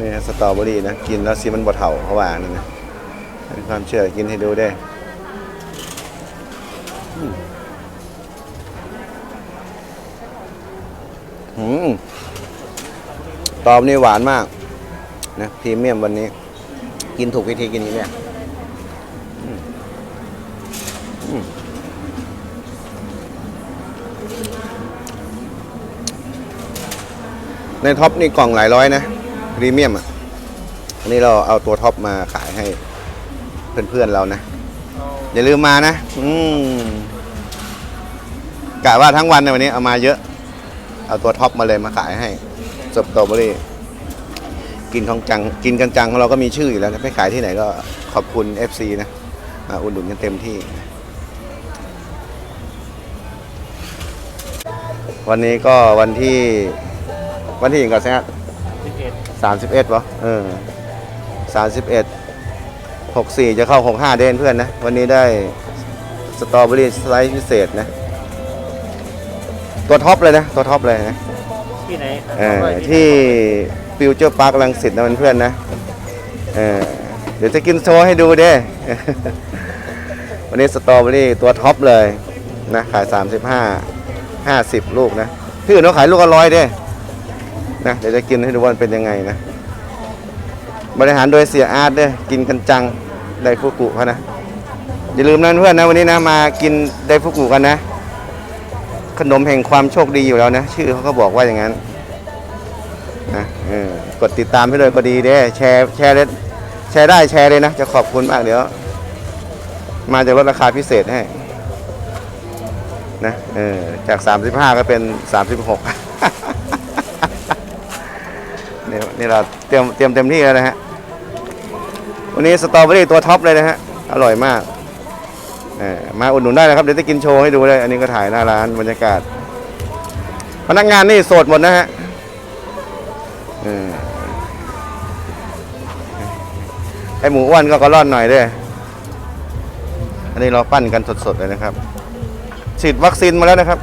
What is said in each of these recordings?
นี่สตรอเบอรี่นะ กินแล้วซีมันบ่เถ่าเขาว่านั่นะเป็นความเชื่อกินให้ดูได้อืมตอบนี่หวานมาก นะพรีเมียมวันนี้ กินถูกวิธีกินนี้เนี่ยในท็อปนี่กล่องหลายร้อยนะ พรีเมียมอะอันนี้เราเอาตัวท็อปมาขายให้เพื่อนๆเรานะอย่าลืมมานะ อืมกะว่าทั้งวันในวันนี้เอามาเยอะ เอาตัวท็อปมาเลยมาขายให้สตรอเบอรี่กินของจังกินกันจังของเราก็มีชื่ออยู่แล้วนะไปขายที่ไหนก็ขอบคุณ FC นะมาอุดหนุนกันเต็มที่ วันนี้ก็วันที่วันที่ยังก่อนใช่ไหม สิบเอ็ดสามสิบเอ็ดวะเออสามสิบเอ็ดหกสี่จะเข้าหกห้าเดนเพื่อนนะ วันนี้ได้สตรอเบอรี่สไลซ์พิเศษนะ ตัวท็อปเลยนะ ตัวท็อปเลยนะ ที่ไหนเออที่ฟิวเจอร์พาร์คลังสิตนะเพื่อนๆนะเออเดี๋ยวจะกินโชว์ให้ดูเด้ วันนี้สตรอเบอรี่ตัวท็อปเลยนะ ขาย 35 50 ลูกนะ ที่อื่นเขาขายลูกละร้อยเด้ นะเดี๋ยวจะกินให้ดูว่ามันเป็นยังไงนะ บริหารโดยเสียอาร์ตเด้อกินกันจังไดฟุกุเขานะ อย่าลืมนะเพื่อนนะวันนี้นะมากินไดฟุกุกันนะ ขนมแห่งความโชคดีอยู่แล้วนะ ชื่อเขาก็บอกว่าอย่างนั้นนะกดติดตามให้เลยก็ดีเด้แชร์แชร์เลยแชร์ได้แชร์เลยนะ จะขอบคุณมากเดี๋ยว มาจะลดราคาพิเศษให้นะเออจาก 35 ก็เป็น 36 นี่นี่เราเตรียมเตรียมเต็มที่แล้วนะฮะวันนี้สตรอเบอรี่ตัวท็อปเลยนะฮะอร่อยมากเออมาอุดหนุนได้นะครับเดี๋ยวจะกินโชว์ให้ดูเลย อันนี้ก็ถ่ายหน้าร้านบรรยากาศ พนักงานนี่โสดหมดนะฮะเออไอหมูอ้วนก็กระร่อนหน่อยด้วยอันนี้เราปั้นกันสดๆเลยนะครับฉีดวัคซีนมาแล้วนะครับ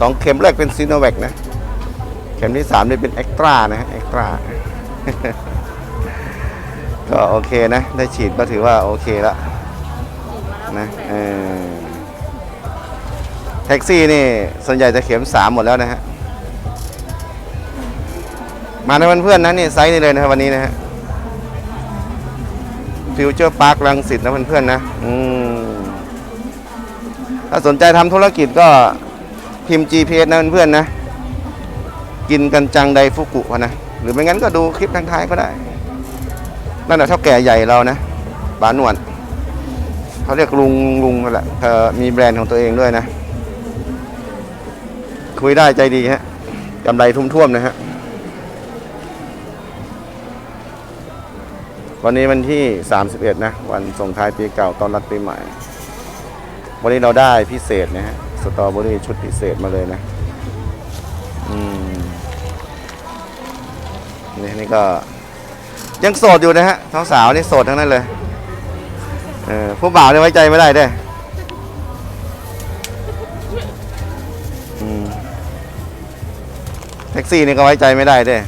สองเข็มแรกเป็นซีโนแวคนะ ข็มที่สามนี่เป็นเอ็กตร้านะฮะเอ็กตร้าก็โอเคนะ ได้ฉีดก็ถือว่าโอเคแล้วนะเออแท็กซี่นี่ ส่วนใหญ่จะเข็มสามหมดแล้วนะฮะ มาในเพื่อนๆนะนี่ไซส์นี่เลยนะวันนี้นะฮะฟิวเจอร์พาร์คลังสิตนะเพื่อนๆนะ อืมถ้าสนใจทำธุรกิจก็พิมพ์ GPS นะเพื่อนๆนะ กินกันจังไดฟุกุะนะหรือไม่งั้นก็ดูคลิปทางท้ายก็ได้ นั่นแหละเท่าแก่ใหญ่เรานะบาหนวดเขาเรียกลุงลุงนั่นแหละเธอมีแบรนด์ของตัวเองด้วยนะ คุยได้ใจดีฮะกำไรทุ่มท่วมนะฮะวันนี้วันที่ 31 นะ วันส่งท้ายปีเก่าตอนรับปีใหม่ วันนี้เราได้พิเศษนะฮะ สตรอเบอรี่ชุดพิเศษมาเลยนะ อืม นี่นี่ก็ยังโสดอยู่นะฮะสาวๆนี่โสดทั้งนั้นเลยเออผู้บ่าวเนี่ยไว้ใจไม่ได้เด้แท็กซี่นี่ก็ไว้ใจไม่ได้เด้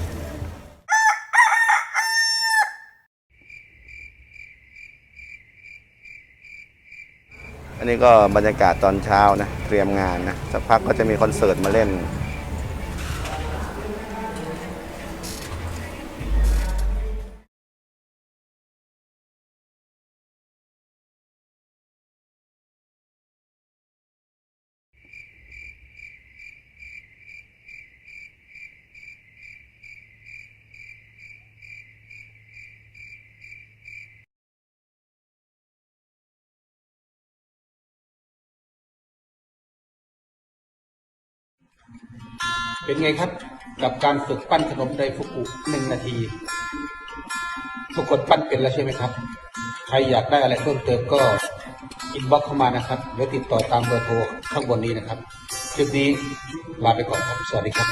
อันนี้ก็บรรยากาศตอนเช้านะ เตรียมงานนะ สักพักก็จะมีคอนเสิร์ตมาเล่น เป็นไงครับกับการฝึกปั้นขนมไดฟุกุหนึ่งนาที ทุกคนปั้นเป็นแล้วใช่ไหมครับ ใครอยากได้อะไรเพิ่มเติมก็อินบ็อกเข้ามานะครับหรือติดต่อตามเบอร์โทรข้างบนนี้นะครับ คลิปนี้ลาไปก่อนครับ สวัสดีครับ